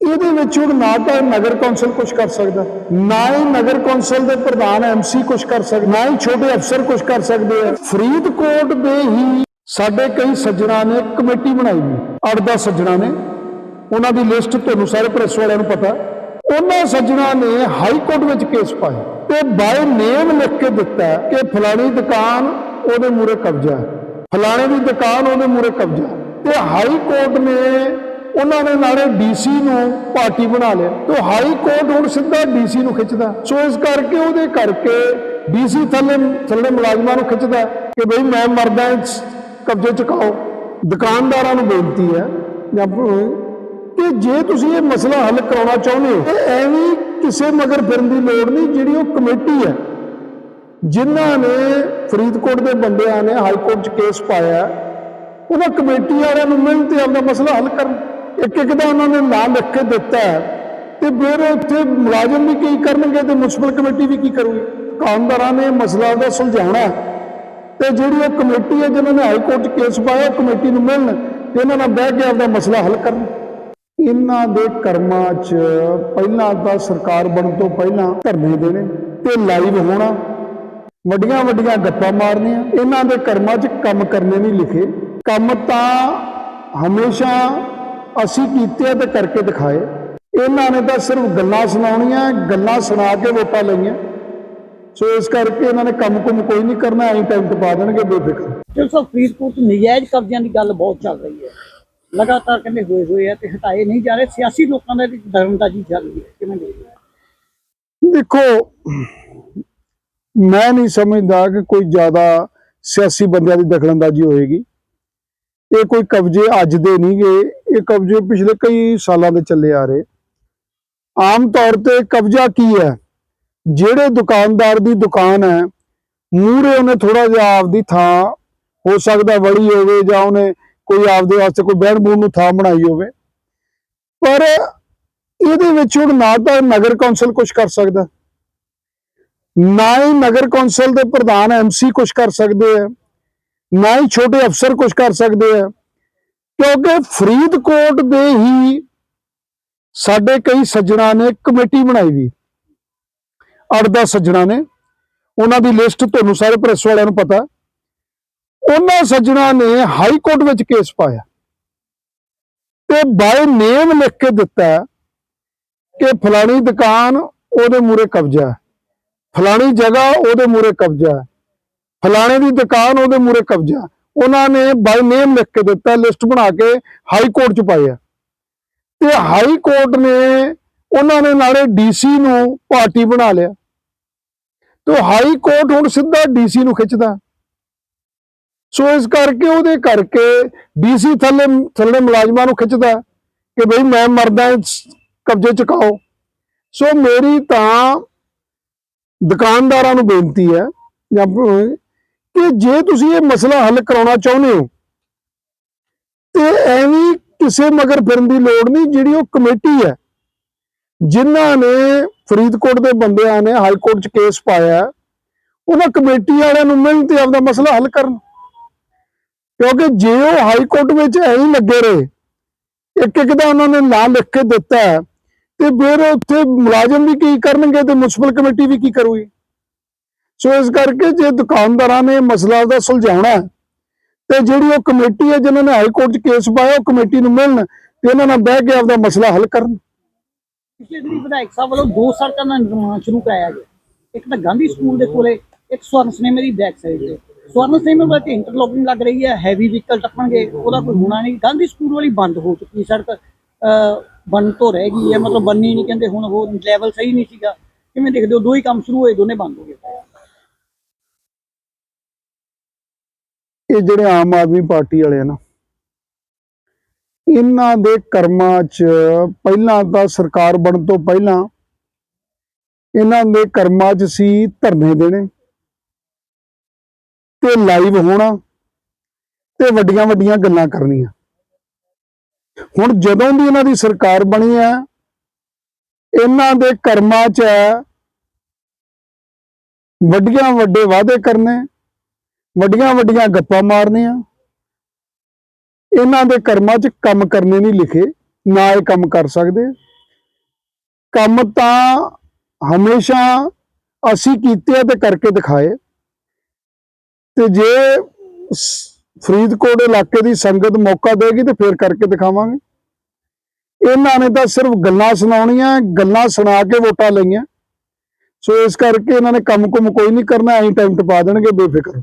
ਇਹਦੇ ਵਿੱਚ ਹੁਣ ਨਾ ਤਾਂ ਨਗਰ ਕੌਂਸਲ ਕੁਝ ਕਰ ਸਕਦਾ, ਨਾ ਹੀ ਨਗਰ ਕੌਂਸਲ ਦੇ ਪ੍ਰਧਾਨ ਐਮਸੀ ਕੁਝ ਕਰ ਸਕਦਾ, ਨਾ ਹੀ ਛੋਟੇ ਅਫਸਰ ਕੁਝ ਕਰ ਸਕਦੇ ਆ। ਫਰੀਦਕੋਟ ਦੇ ਹੀ ਸਾਡੇ ਕਈ ਸੱਜਣਾ ਨੇ ਕਮੇਟੀ ਬਣਾਈ ਵੀ 8-10 ਸੱਜਣਾ ਨੇ। ਉਹਨਾਂ ਦੀ ਲਿਸਟ ਤੁਹਾਨੂੰ ਸਾਰੇ ਪ੍ਰੈਸ ਵਾਲਿਆਂ ਨੂੰ ਪਤਾ। ਉਹਨਾਂ ਸੱਜਣਾ ਨੇ ਹਾਈ ਕੋਰਟ ਵਿੱਚ ਕੇਸ ਪਾਇਆ। ਤੇ ਬਾਏ ਨੇਮ ਲਿਖ ਕੇ ਦਿੱਤਾ ਕਿ ਫਲਾਣੀ ਦੁਕਾਨ ਉਹਦੇ ਮੂਰੇ ਕਬਜ਼ਾ ਹੈ। ਫਲਾਣੇ ਦੀ ਦੁਕਾਨ ਉਹਦੇ ਮੂਰੇ ਕਬਜ਼ਾ ਤੇ ਹਾਈ ਕੋਰਟ ਨੇ ਉਹਨਾਂ ਨੇ ਨਾਲੇ ਡੀਸੀ ਨੂੰ ਪਾਰਟੀ ਬਣਾ ਲਿਆ ਤੇ ਹਾਈ ਕੋਰਟ ਹੁਣ ਸਿੱਧਾ ਡੀਸੀ ਨੂੰ ਖਿੱਚਦਾ। ਸੋ ਇਸ ਕਰਕੇ ਉਹਦੇ ਕਰਕੇ ਡੀਸੀ ਥੱਲੇ ਥੱਲੇ ਮੁਲਾਜ਼ਮਾਂ ਨੂੰ ਖਿੱਚਦਾ ਕਿ ਬਈ ਮੈਂ ਮਰਦਾ ਕਬਜ਼ੇ ਚੁਕਾਓ ਦੁਕਾਨਦਾਰਾਂ ਨੂੰ ਬੇਨਤੀ ਹੈ ਜਾਂ ਕਿ ਜੇ ਤੁਸੀਂ ਇਹ ਮਸਲਾ ਹੱਲ ਕਰਾਉਣਾ ਚਾਹੁੰਦੇ ਹੋ ਤੇ ਐਵੇਂ ਕਿਸੇ ਮਗਰ ਫਿਰਨ ਦੀ ਲੋੜ ਨਹੀਂ, ਜਿਹੜੀ ਉਹ ਕਮੇਟੀ ਹੈ। ਜਿਨ੍ਹਾਂ ਨੇ ਫਰੀਦਕੋਟ ਦੇ ਬੰਦਿਆਂ ਨੇ ਹਾਈ ਕੋਰਟ 'ਚ ਕੇਸ ਪਾਇਆ, ਉਹਨਾਂ ਕਮੇਟੀ ਵਾਲਿਆਂ ਨੂੰ ਮਿਲਣ ਤੇ ਆਪਦਾ ਮਸਲਾ ਹੱਲ ਕਰਨ। ਇੱਕ ਇੱਕ ਦਾ ਉਹਨਾਂ ਨੇ ਨਾਂ ਲਿਖ ਕੇ ਦਿੱਤਾ ਹੈ। ਤੇ ਫਿਰ ਉੱਥੇ ਮੁਲਾਜ਼ਮ ਵੀ ਕੀ ਕਰਨਗੇ ਤੇ ਮਿਊਨਿਸਪਲ ਕਮੇਟੀ ਵੀ ਕੀ ਕਰੂਗੀ? ਕਾਮਦਾਰਾਂ ਨੇ ਮਸਲਾ ਦਾ ਸੁਲਝਾਉਣਾ ਹੈ। ਤੇ ਜਿਹੜੀ ਉਹ ਕਮੇਟੀ ਹੈ, ਜਿਨ੍ਹਾਂ ਨੇ ਹਾਈ ਕੋਰਟ 'ਚ ਕੇਸ ਪਾਇਆ, ਉਹ ਕਮੇਟੀ ਨੂੰ ਮਿਲਣ ਤੇ ਇਹਨਾਂ ਨਾਲ ਬਹਿ ਕੇ ਆਪਦਾ ਮਸਲਾ ਹੱਲ ਕਰਨ। ਇਹਨਾਂ ਦੇ ਕਰਮਾਂ 'ਚ ਪਹਿਲਾਂ ਤਾਂ ਸਰਕਾਰ ਬਣਨ ਤੋਂ ਪਹਿਲਾਂ ਧਰਨੇ ਦੇਣੇ ਤੇ ਲਾਈਵ ਹੋਣਾ। ਵੱਡੀਆਂ ਵੱਡੀਆਂ ਗੱਪਾਂ ਮਾਰਨੀਆਂ। ਇਹਨਾਂ ਦੇ ਕਰਮਾਂ 'ਚ ਕੰਮ ਕਰਨੇ ਨਹੀਂ ਲਿਖੇ। ਕੰਮ ਤਾਂ ਹਮੇਸ਼ਾ ਅਸੀਂ ਕੀਤੇ ਤੇ ਕਰਕੇ ਦਿਖਾਏ। ਇਹਨਾਂ ਨੇ ਤਾਂ ਸਿਰਫ ਗੱਲਾਂ ਸੁਣਾਉਣੀਆਂ ਗੱਲਾਂ ਸੁਣਾ ਕੇ ਵੋਟਾਂ ਲਈਆਂ। ਸੋ ਇਸ ਕਰਕੇ ਇਹਨਾਂ ਨੇ ਕੰਮ ਕੁਮ ਕੋਈ ਨਹੀਂ ਕਰਨਾ ਐਂ ਟਾਈਮ ਤੇ ਪਾ ਦੇਣਗੇ ਬੇਫਿਕਰ। ਚਲੋ ਸਰ ਫਰੀਦਕੋਟ ਨਜਾਇਜ਼ ਕਬਜ਼ਿਆਂ ਦੀ ਗੱਲ ਬਹੁਤ ਚੱਲ ਰਹੀ ਹੈ। ਲਗਾਤਾਰ ਕਹਿੰਦੇ ਹੋਏ ਹੋਏ ਆ ਤੇ ਹਟਾਏ ਨਹੀਂ ਜਾ ਰਹੇ। ਸਿਆਸੀ ਲੋਕਾਂ ਦਾ ਵੀ ਦਰਮਦਾਜੀ ਚੱਲ ਰਹੀ ਹੈ। ਕਿਵੇਂ ਦੇਖਦੇ? ਦੇਖੋ ਮੈਂ ਨਹੀਂ ਸਮਝਦਾ ਕਿ ਕੋਈ ਜ਼ਿਆਦਾ ਸਿਆਸੀ ਬੰਦਿਆਂ ਦੀ ਦਖਲਅੰਦਾਜ਼ੀ ਹੋਏਗੀ। ਇਹ ਕੋਈ ਕਬਜ਼ੇ ਅੱਜ ਦੇ ਨਹੀਂ ਗਏ ਇਹ ਕਬਜ਼ੇ ਪਿਛਲੇ ਕਈ ਸਾਲਾਂ ਦੇ ਚੱਲੇ ਆ ਰਹੇ। ਆਮ ਤੌਰ ਤੇ ਕਬਜ਼ਾ ਕੀ ਹੈ? ਜਿਹੜੇ ਦੁਕਾਨਦਾਰ ਦੀ ਦੁਕਾਨ ਹੈ, ਮੂਹਰੇ ਉਹਨੇ ਥੋੜਾ ਜਿਹਾ ਆਪਦੀ ਥਾਂ, ਹੋ ਸਕਦਾ ਵੜੀ ਹੋਵੇ ਜਾਂ ਉਹਨੇ ਕੋਈ ਆਪਦੇ ਵਾਸਤੇ ਕੋਈ ਬਹਿਣ ਬੂਣ ਨੂੰ ਥਾਂ ਬਣਾਈ ਹੋਵੇ। ਪਰ ਇਹਦੇ ਵਿੱਚ ਹੁਣ ਨਾ ਤਾਂ ਨਗਰ ਕੌਂਸਲ ਕੁਝ ਕਰ ਸਕਦਾ। ਨਾ ਹੀ ਨਗਰ ਕੌਂਸਲ ਦੇ ਪ੍ਰਧਾਨ ਐਮਸੀ ਕੁਝ ਕਰ ਸਕਦੇ ਆ। ਨਾ ਹੀ ਛੋਟੇ ਅਫਸਰ ਕੁਝ ਕਰ ਸਕਦੇ ਆ। ਕਿਉਂਕਿ ਫਰੀਦਕੋਟ ਦੇ ਹੀ ਸਾਡੇ ਕਈ ਸੱਜਣਾ ਨੇ ਕਮੇਟੀ ਬਣਾਈ ਵੀ। 8-10 ਸੱਜਣਾ ਨੇ। ਉਹਨਾਂ ਦੀ ਲਿਸਟ ਤੁਹਾਨੂੰ ਸਾਰੇ ਪ੍ਰੈਸ ਵਾਲਿਆਂ ਨੂੰ ਪਤਾ। ਉਹਨਾਂ ਸੱਜਣਾ ਨੇ ਹਾਈ ਕੋਰਟ ਵਿੱਚ ਕੇਸ ਪਾਇਆ। ਤੇ ਬਾਈ ਨੇਮ ਲਿਖ ਕੇ ਦਿੱਤਾ ਕਿ ਫਲਾਣੀ ਦੁਕਾਨ ਉਹਦੇ ਮੂਰੇ ਕਬਜ਼ਾ। ਫਲਾਣੀ ਜਗ੍ਹਾ ਉਹਦੇ ਮੂਰੇ ਕਬਜ਼ਾ। ਫਲਾਣੇ ਦੀ ਦੁਕਾਨ, ਉਹਦੇ ਮੂਰੇ ਕਬਜ਼ਾ। ਉਹਨਾਂ ਨੇ ਬਾਈ ਨੇਮ ਲਿਖ ਕੇ ਦਿੱਤਾ, ਲਿਸਟ ਬਣਾ ਕੇ ਹਾਈ ਕੋਰਟ ਚ ਪਾਇਆ। ਤੇ ਹਾਈ ਕੋਰਟ ਨੇ ਉਹਨਾਂ ਨੇ ਨਾਲੇ ਡੀਸੀ ਨੂੰ ਪਾਰਟੀ ਬਣਾ ਲਿਆ। ਤੇ ਹਾਈ ਕੋਰਟ ਹੁਣ ਸਿੱਧਾ ਡੀਸੀ ਨੂੰ ਖਿੱਚਦਾ। ਸੋ ਇਸ ਕਰਕੇ ਉਹਦੇ ਕਰਕੇ ਡੀਸੀ ਥੱਲੇ ਥੱਲੇ ਮੁਲਾਜ਼ਮਾਂ ਨੂੰ ਖਿੱਚਦਾ ਕਿ ਬਈ ਮੈਂ ਮਰਦਾ ਇਸ ਕਬਜ਼ੇ ਚੁਕਾਓ ਸੋ ਮੇਰੀ ਤਾਂ ਦੁਕਾਨਦਾਰਾਂ ਨੂੰ ਬੇਨਤੀ ਹੈ ਜਾਂ ਕਿ ਜੇ ਤੁਸੀਂ ਇਹ ਮਸਲਾ ਹੱਲ ਕਰਾਉਣਾ ਚਾਹੁੰਦੇ ਹੋ ਤੇ ਐਵੇਂ ਕਿਸੇ ਮਗਰ ਫਿਰਨ ਦੀ ਲੋੜ ਨਹੀਂ ਜਿਹੜੀ ਉਹ ਕਮੇਟੀ ਹੈ। ਜਿਨ੍ਹਾਂ ਨੇ ਫਰੀਦਕੋਟ ਦੇ ਬੰਦਿਆਂ ਨੇ ਹਾਈ ਕੋਰਟ 'ਚ ਕੇਸ ਪਾਇਆ ਉਹਨਾਂ ਕਮੇਟੀ ਵਾਲਿਆਂ ਨੂੰ ਮਿਲਣ ਤੇ ਆਪਦਾ ਮਸਲਾ ਹੱਲ ਕਰਨ। ਕਿਉਂਕਿ ਜੇ ਉਹ ਹਾਈ ਕੋਰਟ ਵਿੱਚ ਐਂ ਲੱਗੇ ਰਹੇ ਇੱਕ ਇੱਕ ਦਾ ਉਹਨਾਂ ਨੇ ਨਾਂ ਲਿਖ ਕੇ ਦਿੱਤਾ ਹੈ, ਤੇ ਫਿਰ ਉੱਥੇ ਮੁਲਾਜ਼ਮ ਵੀ ਕੀ ਕਰਨਗੇ ਤੇ ਮਿਊਨਿਸਪਲ ਕਮੇਟੀ ਵੀ ਕੀ ਕਰੂਗੀ? ਸੋ ਇਸ ਕਰਕੇ ਜੇ ਦੁਕਾਨਦਾਰਾਂ ਨੇ ਮਸਲਾ ਦਾ ਸੁਲਝਾਉਣਾ ਤੇ ਜਿਹੜੀ ਉਹ ਕਮੇਟੀ ਹੈ ਜਿਨ੍ਹਾਂ ਨੇ ਹਾਈ ਕੋਰਟ 'ਚ ਕੇਸ ਪਾਇਆ ਉਹ ਕਮੇਟੀ ਨੂੰ ਮਿਲਣ ਤੇ ਉਹਨਾਂ ਨਾਲ ਬਹਿ ਕੇ ਆਪਦਾ ਮਸਲਾ ਹੱਲ ਕਰਨ। ਪਿਛਲੇ ਦਿਨੀ ਵਿਧਾਇਕ ਸਾਹਿਬ ਵੱਲੋਂ ਦੋ ਸੜਕਾਂ ਦਾ ਨਿਰਮਾਣ ਸ਼ੁਰੂ ਕਰਾਇਆ ਗਿਆ। ਇੱਕ ਤਾਂ ਗਾਂਧੀ ਸਕੂਲ ਦੇ ਕੋਲੇ ਇੱਕ ਸਵਰਨ ਸਿਨੇਮੇ ਦੀ ਬੈਕ ਸਾਈਡ ਤੇ। ਸਵਰਨ ਸਿਨੇਮੇ ਵਾਲੇ ਇੰਟਰਲੋਕਿੰਗ ਲੱਗ ਰਹੀ ਹੈ ਹੈਵੀ ਵਹੀਕਲ ਟੱਪਣਗੇ ਉਹਦਾ ਕੋਈ ਹੋਣਾ ਨਹੀਂ। ਗਾਂਧੀ ਸਕੂਲ ਵਾਲੀ ਬੰਦ ਹੋ ਚੁੱਕੀ ਸੜਕ ਅਹ, ਬਣ ਤੋਂ ਰਹਿ ਗਈ ਹੈ ਮਤਲਬ ਬੰਨੀ ਨਹੀਂ ਕਹਿੰਦੇ ਹੁਣ ਉਹ ਲੈਵਲ ਸਹੀ ਨਹੀਂ ਸੀਗਾ। ਕਿਵੇਂ ਦੇਖਦੇ ਹੋ ਦੋ ਹੀ ਕੰਮ ਸ਼ੁਰੂ ਹੋਏ ਦੋਨੇ ਬੰਦ ਹੋ ਗਏ। ਇਹ ਜਿਹੜੇ ਆਮ ਆਦਮੀ ਪਾਰਟੀ ਵਾਲੇ ਆ ਨਾ, ਇਹਨਾਂ ਦੇ ਕਰਮਾਂ 'ਚ ਪਹਿਲਾਂ ਤਾਂ ਸਰਕਾਰ ਬਣਨ ਤੋਂ ਪਹਿਲਾਂ ਇਹਨਾਂ ਦੇ ਕਰਮਾਂ 'ਚ ਸੀ ਧਰਨੇ ਦੇਣੇ ਤੇ ਲਾਈਵ ਹੋਣਾ ਤੇ ਵੱਡੀਆਂ ਵੱਡੀਆਂ ਗੱਲਾਂ ਕਰਨੀਆਂ। ਹੁਣ ਜਦੋਂ ਦੀ ਇਹਨਾਂ ਦੀ ਸਰਕਾਰ ਬਣੀ ਹੈ, ਇਹਨਾਂ ਦੇ ਕਰਮਾਂ 'ਚ ਵੱਡੀਆਂ ਵੱਡੇ ਵਾਅਦੇ ਕਰਨੇ ਵੱਡੀਆਂ ਵੱਡੀਆਂ ਗੱਪਾਂ ਮਾਰਨੀਆਂ ਇਹਨਾਂ ਦੇ ਕਰਮਾਂ 'ਚ ਕੰਮ ਕਰਨੇ ਨਹੀਂ ਲਿਖੇ, ਨਾ ਇਹ ਕੰਮ ਕਰ ਸਕਦੇ। ਕੰਮ ਤਾਂ ਹਮੇਸ਼ਾ ਅਸੀਂ ਕੀਤੇ ਆ ਤੇ ਕਰਕੇ ਦਿਖਾਏ। ਤੇ ਜੇ ਫਰੀਦਕੋਟ ਇਲਾਕੇ ਦੀ ਸੰਗਤ ਮੌਕਾ ਦੇਗੀ ਤੇ ਫੇਰ ਕਰਕੇ ਦਿਖਾਵਾਂਗੇ। ਇਹਨਾਂ ਨੇ ਤਾਂ ਸਿਰਫ ਗੱਲਾਂ ਸੁਣਾਉਣੀਆਂ, ਗੱਲਾਂ ਸੁਣਾ ਕੇ ਵੋਟਾਂ ਲਈਆਂ। ਸੋ ਇਸ ਕਰਕੇ ਇਹਨਾਂ ਨੇ ਕੰਮ ਕੁਮ ਕੋਈ ਨਹੀਂ ਕਰਨਾ, ਐਂ ਟਾਈਮ ਟਪਾ ਦੇਣਗੇ, ਬੇਫਿਕਰ।